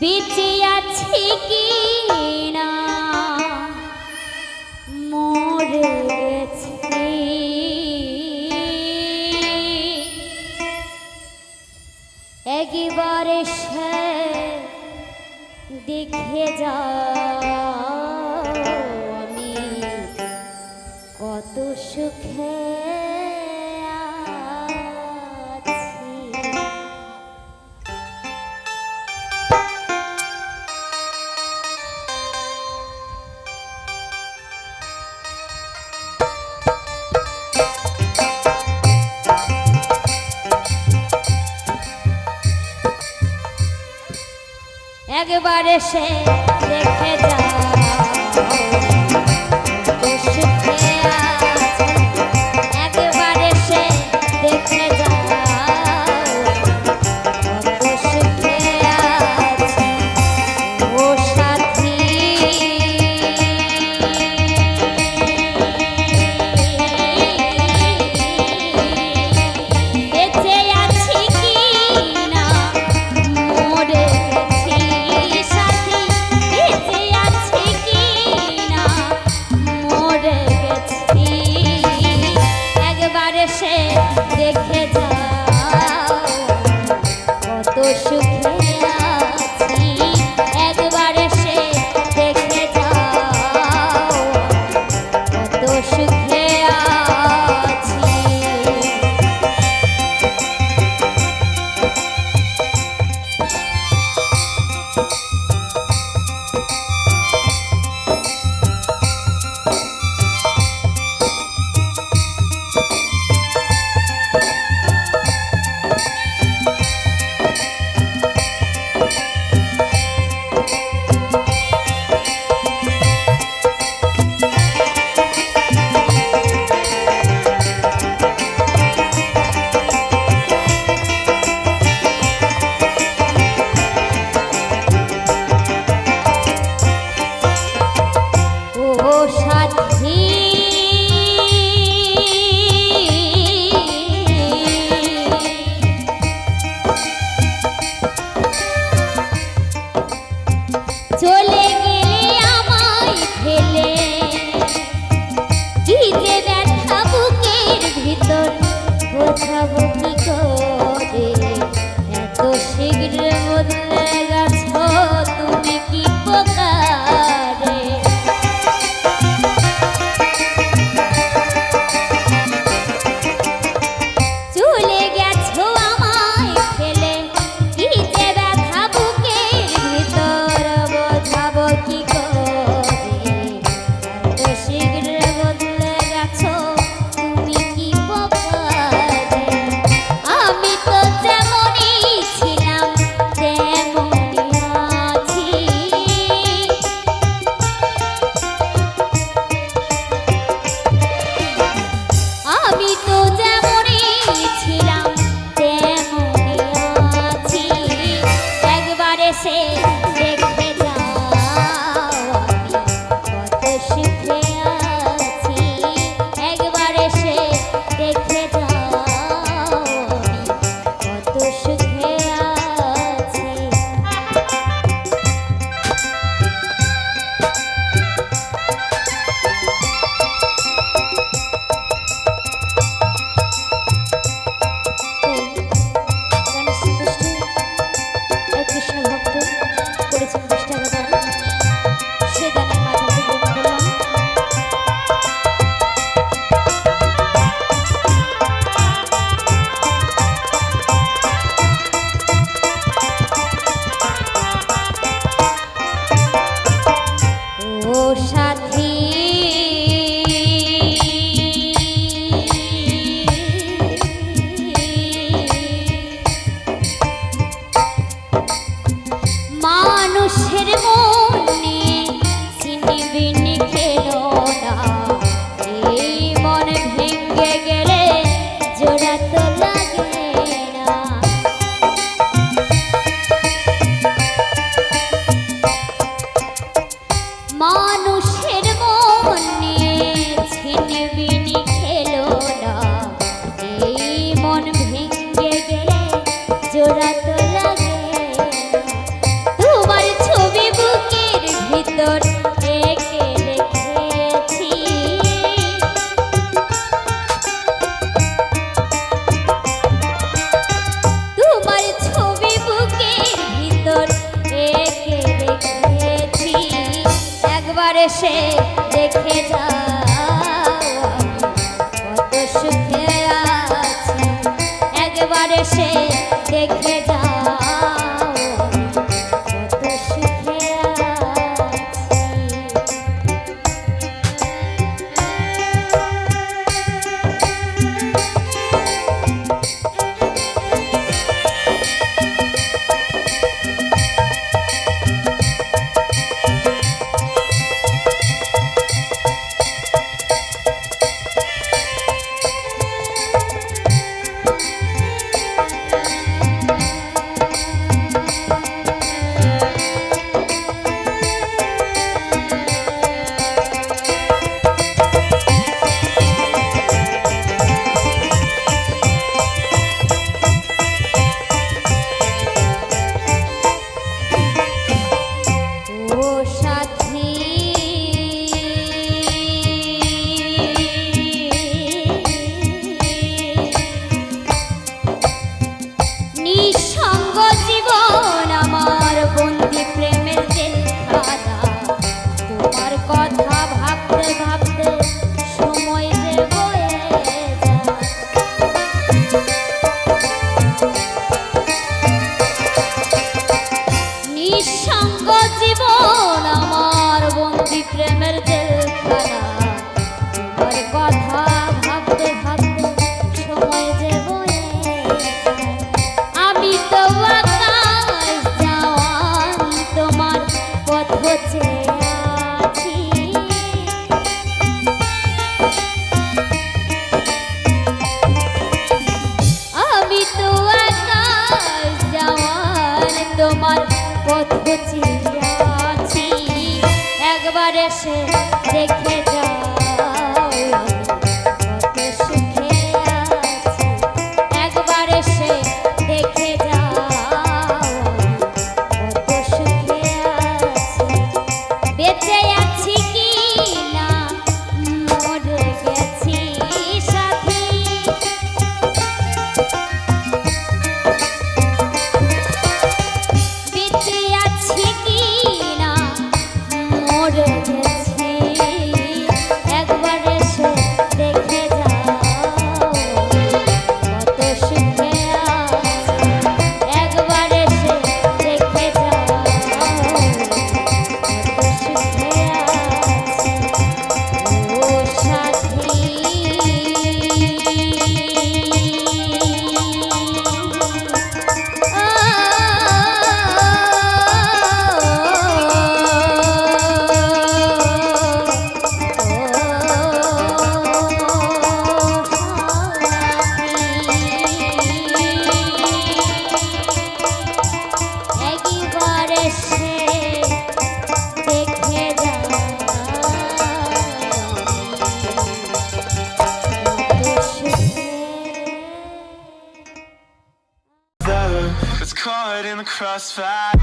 বেঁচে আছি কি না? মরে গেছি একবারে সে দেখে যা একবার সে দেখে যা 你。মানুষের মনে সিনেবিন খেল সে দেখে যা কত সুখে আছে। একবার দেখে যা সাথে crossfire.